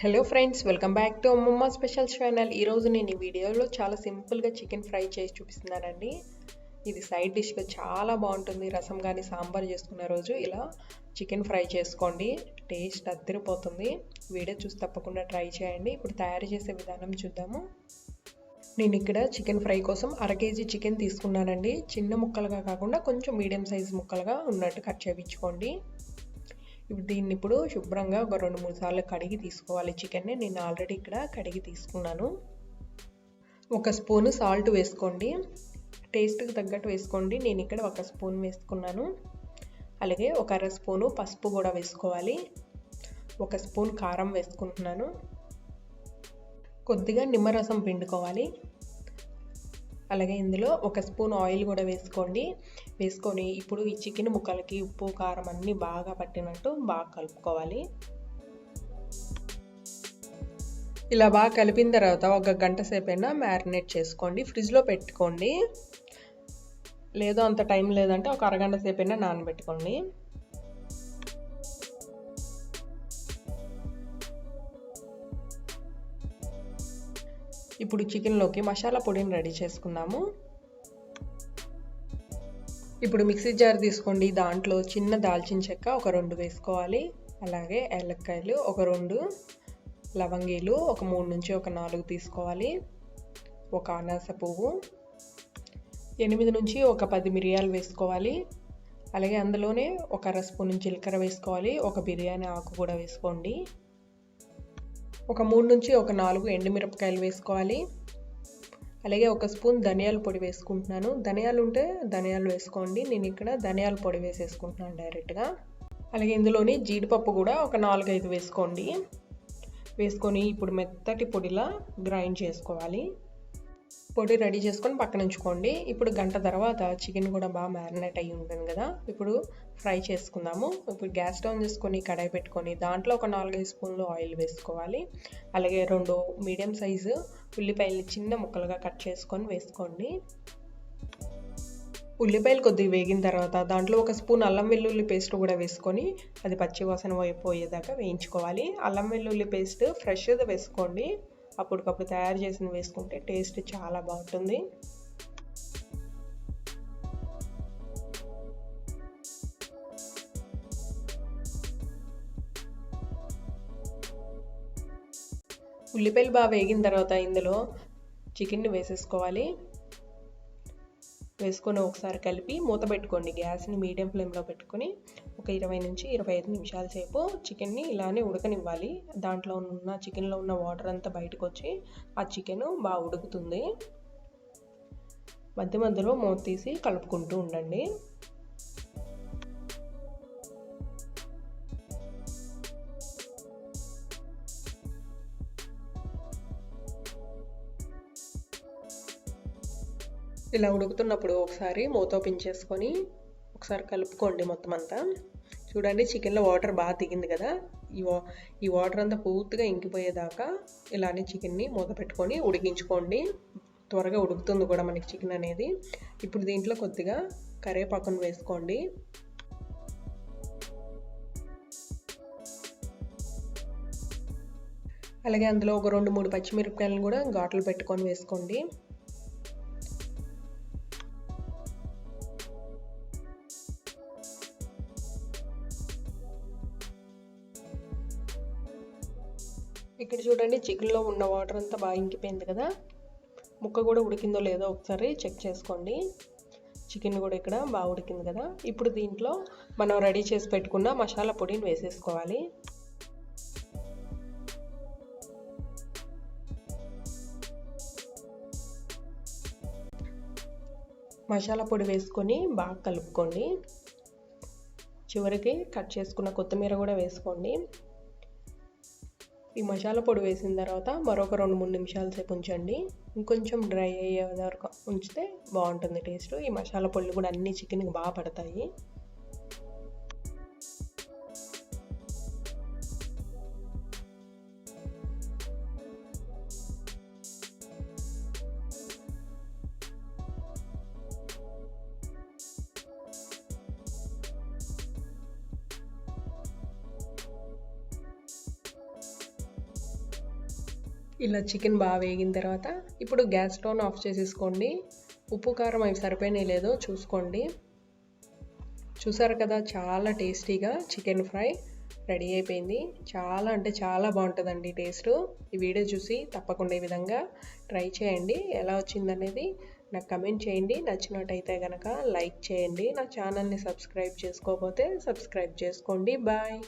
Hello friends welcome back to అమ్మమ్మ special channel ఈరోజు నేను ఈ వీడియోలో చాలా సింపుల్గా చికెన్ ఫ్రై చేసి చూపిస్తున్నానండి. ఇది సైడ్ డిష్గా చాలా బాగుంటుంది. రసం కానీ సాంబార్ చేసుకున్న రోజు ఇలా చికెన్ ఫ్రై చేసుకోండి. టేస్ట్ అద్దరిపోతుంది. వీడియో చూసి తప్పకుండా ట్రై చేయండి. ఇప్పుడు తయారు చేసే విధానం చూద్దాము. నేను ఇక్కడ చికెన్ ఫ్రై కోసం అర కేజీ చికెన్ తీసుకున్నానండి. చిన్న ముక్కలుగా కాకుండా కొంచెం మీడియం సైజ్ ముక్కలుగా ఉన్నట్టు కట్ చేయించుకోండి ఇప్పుడు దీన్ని ఇప్పుడు శుభ్రంగా ఒక రెండు మూడు సార్లు కడిగి తీసుకోవాలి. చికెన్ని నేను ఆల్రెడీ ఇక్కడ కడిగి తీసుకున్నాను. ఒక స్పూను సాల్ట్ వేసుకోండి. టేస్ట్కి తగ్గట్టు వేసుకోండి. నేను ఇక్కడ ఒక స్పూన్ వేసుకున్నాను. అలాగే ఒక అర స్పూను పసుపు కూడా వేసుకోవాలి. ఒక స్పూన్ కారం వేసుకుంటున్నాను. కొద్దిగా నిమ్మరసం పిండుకోవాలి. అలాగే ఇందులో ఒక స్పూన్ ఆయిల్ కూడా వేసుకోండి. వేసుకొని ఇప్పుడు ఈ చికెన్ ముక్కలకి ఉప్పు కారం అన్నీ బాగా పట్టినట్టు బాగా కలుపుకోవాలి. ఇలా బాగా కలిపిన తర్వాత ఒక గంట సేపు అయినా మ్యారినేట్ చేసుకోండి. ఫ్రిడ్జ్లో పెట్టుకోండి. లేదో అంత టైం లేదంటే ఒక అరగంట సేపు అయినా నానబెట్టుకోండి. ఇప్పుడు చికెన్లోకి మసాలా పొడిని రెడీ చేసుకుందాము. ఇప్పుడు మిక్సీ జార్ తీసుకోండి. దాంట్లో చిన్న దాల్చిన చెక్క ఒక రెండు వేసుకోవాలి. అలాగే ఏలక్కాయలు ఒక రెండు లవంగీలు ఒక మూడు నుంచి ఒక నాలుగు తీసుకోవాలి. ఒక అనాస పువ్వు ఎనిమిది నుంచి ఒక పది మిరియాలు వేసుకోవాలి. అలాగే అందులోనే ఒక అర స్పూన్ జీలకర్ర వేసుకోవాలి. ఒక బిర్యానీ ఆకు కూడా వేసుకోండి. ఒక మూడు నుంచి ఒక నాలుగు ఎండుమిరపకాయలు వేసుకోవాలి. అలాగే ఒక స్పూన్ ధనియాల పొడి వేసుకుంటున్నాను. ధనియాలు ఉంటే ధనియాలు వేసుకోండి. నేను ఇక్కడ ధనియాల పొడి వేసేసుకుంటున్నాను డైరెక్ట్గా. అలాగే ఇందులోని జీడిపప్పు కూడా ఒక నాలుగైదు వేసుకోండి. వేసుకొని ఇప్పుడు మెత్తటి పొడిలా గ్రైండ్ చేసుకోవాలి. పొడి రెడీ చేసుకొని పక్కన ఉంచుకోండి ఇప్పుడు గంట తర్వాత చికెన్ కూడా బాగా మ్యారినేట్ అయ్యి ఉంటుంది కదా. ఇప్పుడు ఫ్రై చేసుకుందాము. ఇప్పుడు గ్యాస్ స్టవ్ చేసుకొని కడాయి పెట్టుకొని దాంట్లో ఒక నాలుగైదు స్పూన్లు ఆయిల్ వేసుకోవాలి. అలాగే రెండు మీడియం సైజు ఉల్లిపాయలు చిన్న ముక్కలుగా కట్ చేసుకొని వేసుకోండి. ఉల్లిపాయలు కొద్దిగా వేగిన తర్వాత దాంట్లో ఒక స్పూన్ అల్లం వెల్లుల్లి పేస్ట్ కూడా వేసుకొని అది పచ్చివాసన పోయేదాకా వేయించుకోవాలి. అల్లం వెల్లుల్లి పేస్ట్ ఫ్రెష్గా వేసుకోండి. అప్పటికప్పుడు తయారు చేసిన వేసుకుంటే టేస్ట్ చాలా బాగుంటుంది. ఉల్లిపాయలు బాగా వేగిన తర్వాత ఇందులో చికెన్ని వేసేసుకోవాలి. వేసుకొని ఒకసారి కలిపి మూత పెట్టుకోండి. గ్యాస్ని మీడియం ఫ్లేమ్లో పెట్టుకొని ఒక ఇరవై నుంచి ఇరవై ఐదు నిమిషాల సేపు చికెన్ని ఇలానే ఉడకనివ్వాలి. దాంట్లో ఉన్న చికెన్లో ఉన్న వాటర్ అంతా బయటకు వచ్చి ఆ చికెన్ బాగా ఉడుకుతుంది. మధ్య మధ్యలో మూత తీసి కలుపుకుంటూ ఉండండి. ఇలా ఉడుకుతున్నప్పుడు ఒకసారి మూత ఓపెన్ చేసుకొని ఒకసారి కలుపుకోండి మొత్తం అంతా. చూడండి చికెన్లో వాటర్ బాగా దిగింది కదా. ఈ వా ఈ వాటర్ అంతా పూర్తిగా ఇంకిపోయేదాకా ఇలానే చికెన్ని మూత పెట్టుకొని ఉడికించుకోండి. త్వరగా ఉడుకుతుంది కూడా మనకి చికెన్ అనేది. ఇప్పుడు దీంట్లో కొద్దిగా కరివేపాకును వేసుకోండి. అలాగే అందులో ఒక రెండు మూడు పచ్చిమిరపకాయలను కూడా ఘాట్లు పెట్టుకొని వేసుకోండి. ఇక్కడ చూడండి చికెన్లో ఉన్న వాటర్ అంతా బాగా ఇంకిపోయింది కదా. ముక్క కూడా ఉడికిందో లేదో ఒకసారి చెక్ చేసుకోండి. చికెన్ కూడా ఇక్కడ బాగా ఉడికింది కదా. ఇప్పుడు దీంట్లో మనం రెడీ చేసి పెట్టుకున్న మసాలా పొడిని వేసేసుకోవాలి. మసాలా పొడి వేసుకొని బాగా కలుపుకోండి. చివరికి కట్ చేసుకున్న కొత్తిమీర కూడా వేసుకోండి. ఈ మసాలా పొడి వేసిన తర్వాత మరొక రెండు మూడు నిమిషాల సేపు ఉంచండి. ఇంకొంచెం డ్రై అయ్యే వరకు ఉంచితే బాగుంటుంది టేస్ట్. ఈ మసాలా పొడులు కూడా అన్ని చికెన్కి బాగా పడతాయి. ఇలా చికెన్ బాగా వేగిన తర్వాత ఇప్పుడు గ్యాస్ స్టవ్ ఆఫ్ చేసేసుకోండి. ఉప్పు కారం అవి సరిపోయినాయి లేదో చూసుకోండి. చూసారు కదా చాలా టేస్టీగా చికెన్ ఫ్రై రెడీ అయిపోయింది. చాలా అంటే చాలా బాగుంటుందండి టేస్ట్. ఈ వీడియో చూసి తప్పకుండా ఈ విధంగా ట్రై చేయండి. ఎలా వచ్చిందనేది నాకు కమెంట్ చేయండి. నచ్చినట్టయితే కనుక లైక్ చేయండి. నా ఛానల్ని సబ్స్క్రైబ్ చేసుకోకపోతే సబ్స్క్రైబ్ చేసుకోండి. బాయ్.